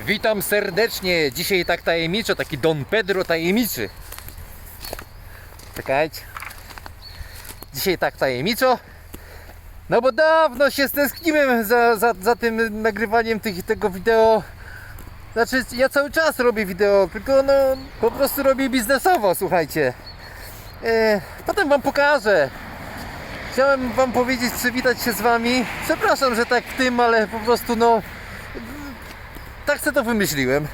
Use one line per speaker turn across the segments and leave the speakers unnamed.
Witam serdecznie. Dzisiaj tak tajemniczo, taki Don Pedro tajemniczy. Czekajcie. Dzisiaj tak tajemniczo. No bo dawno się stęskniłem za, za, za tym nagrywaniem tych, tego wideo. Znaczy, ja cały czas robię wideo, tylko no po prostu robię biznesowo, słuchajcie. E, potem wam pokażę. Chciałem wam powiedzieć, przywitać się z wami. Przepraszam, że tak w tym, ale po prostu no tak sobie to wymyśliłem.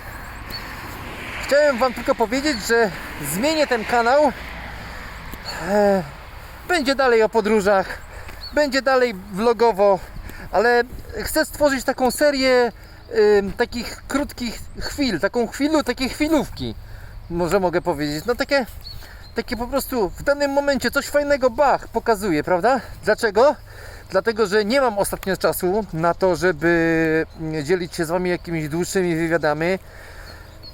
Chciałem Wam tylko powiedzieć, że zmienię ten kanał. E, będzie dalej o podróżach, będzie dalej vlogowo, ale chcę stworzyć taką serię em, takich krótkich chwil, taką chwilu, takie chwilówki. Może mogę powiedzieć. No takie, takie po prostu w danym momencie coś fajnego, bach, pokazuje, prawda? Dlaczego? Dlatego, że nie mam ostatnio czasu na to, żeby dzielić się z Wami jakimiś dłuższymi wywiadami,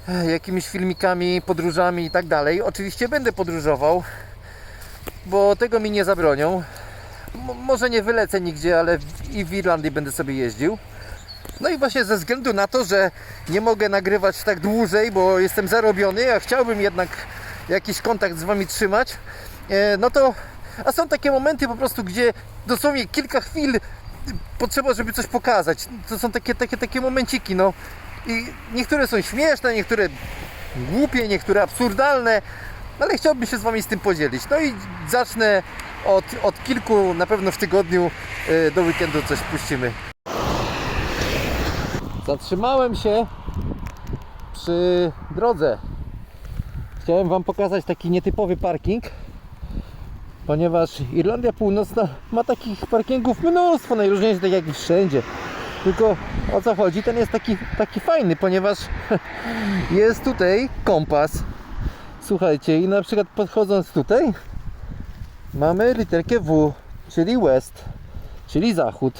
e, jakimiś filmikami, podróżami i tak dalej. Oczywiście będę podróżował, bo tego mi nie zabronią. M- może nie wylecę nigdzie, ale w- i w Irlandii będę sobie jeździł. No i właśnie ze względu na to, że nie mogę nagrywać tak dłużej, bo jestem zarobiony, a chciałbym jednak jakiś kontakt z Wami trzymać, e, no to a są takie momenty po prostu, gdzie dosłownie kilka chwil potrzeba, żeby coś pokazać. To są takie, takie, takie momenciki, no. I niektóre są śmieszne, niektóre głupie, niektóre absurdalne, ale chciałbym się z Wami z tym podzielić. No i zacznę od, od kilku, na pewno w tygodniu e, do weekendu coś puścimy. Zatrzymałem się przy drodze. Chciałem Wam pokazać taki nietypowy parking, ponieważ Irlandia Północna ma takich parkingów mnóstwo, najróżniejszych, tak jak i wszędzie. Tylko o co chodzi? Ten jest taki, taki fajny, ponieważ jest tutaj kompas. Słuchajcie, i na przykład podchodząc tutaj mamy literkę W, czyli West, czyli zachód.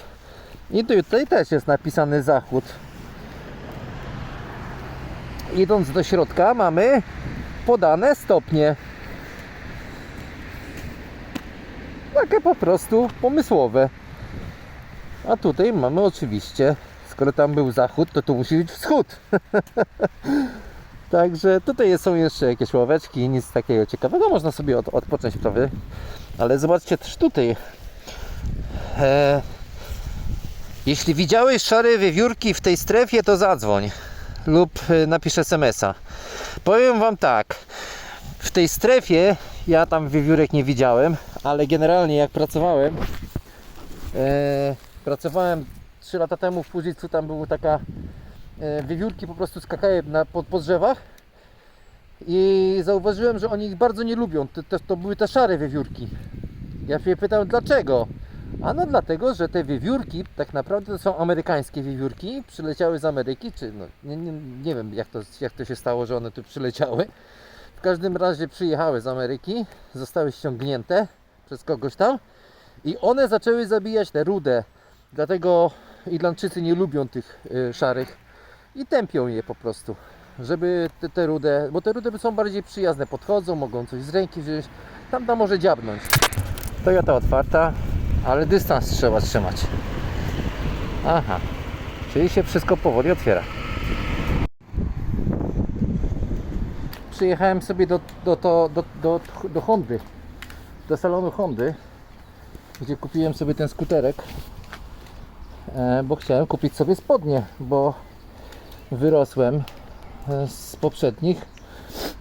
I tutaj też jest napisany zachód. Idąc do środka mamy podane stopnie. Takie po prostu pomysłowe. A tutaj mamy oczywiście, skoro tam był zachód, to tu musi być wschód. Także tutaj są jeszcze jakieś ławeczki, nic takiego ciekawego. Można sobie od, odpocząć, prawda? Ale zobaczcie też tutaj. E, jeśli widziałeś szare wiewiórki w tej strefie, to zadzwoń lub e, napisz SMS-a. Powiem Wam tak. W tej strefie ja tam wiewiórek nie widziałem, ale generalnie jak pracowałem, e, pracowałem 3 lata temu w Płużycu, tam była taka e, wiewiórki po prostu skakały na, po, po drzewach i zauważyłem, że oni ich bardzo nie lubią. To, to, to były te szare wiewiórki. Ja się pytałem dlaczego. A no dlatego, że te wiewiórki tak naprawdę to są amerykańskie wiewiórki, przyleciały z Ameryki, czy no, nie, nie, nie wiem jak to, jak to się stało, że one tu przyleciały. W każdym razie przyjechały z Ameryki, zostały ściągnięte przez kogoś tam i one zaczęły zabijać te rude. Dlatego Irlandczycy nie lubią tych y, szarych i tępią je po prostu, żeby te, te rude, bo te rude są bardziej przyjazne, podchodzą, mogą coś z ręki wziąć, tam tam może dziabnąć. Toyota otwarta, ale dystans trzeba trzymać. Aha, czyli się wszystko powoli otwiera. Przyjechałem sobie do, do, do, do, do, do Hondy, do salonu Hondy, gdzie kupiłem sobie ten skuterek, e, bo chciałem kupić sobie spodnie, bo wyrosłem e, z poprzednich,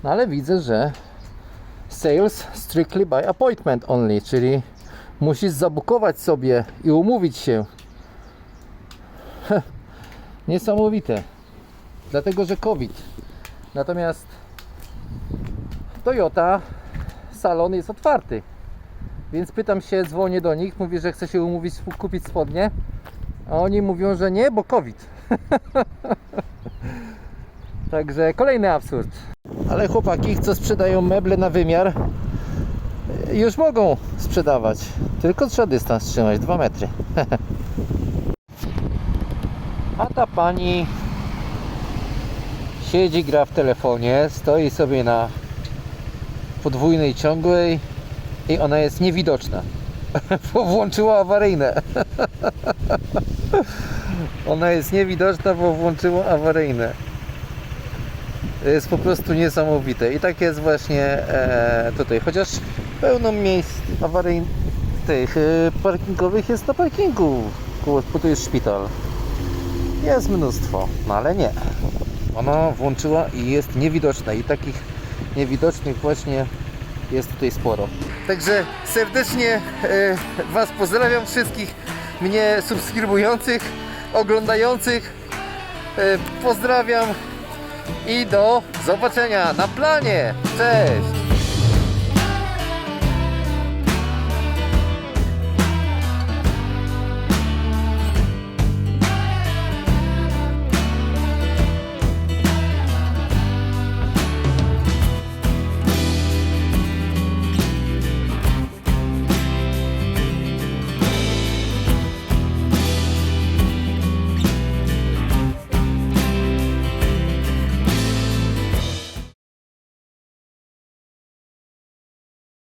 no ale widzę, że sales strictly by appointment only, czyli musisz zabukować sobie i umówić się. Niesamowite. Dlatego, że COVID. Natomiast Toyota salon jest otwarty. Więc pytam się, dzwonię do nich, mówię, że chcę się umówić, kupić spodnie. A oni mówią, że nie, bo COVID. Także kolejny absurd. Ale chłopaki, co sprzedają meble na wymiar, już mogą sprzedawać. Tylko trzeba dystans trzymać 2 metry. A ta pani siedzi, gra w telefonie, stoi sobie na podwójnej ciągłej i ona jest niewidoczna. Bo włączyła awaryjne. Ona jest niewidoczna, bo włączyło awaryjne. To jest po prostu niesamowite. I tak jest właśnie e, tutaj. Chociaż pełno miejsc awaryjnych, tych e, parkingowych jest na parkingu. Bo tu jest szpital. Jest mnóstwo, no ale nie. Ona włączyła i jest niewidoczna. I takich niewidocznych właśnie jest tutaj sporo. Także serdecznie e, Was pozdrawiam wszystkich mnie subskrybujących, oglądających. E, pozdrawiam i do zobaczenia na planie. Cześć!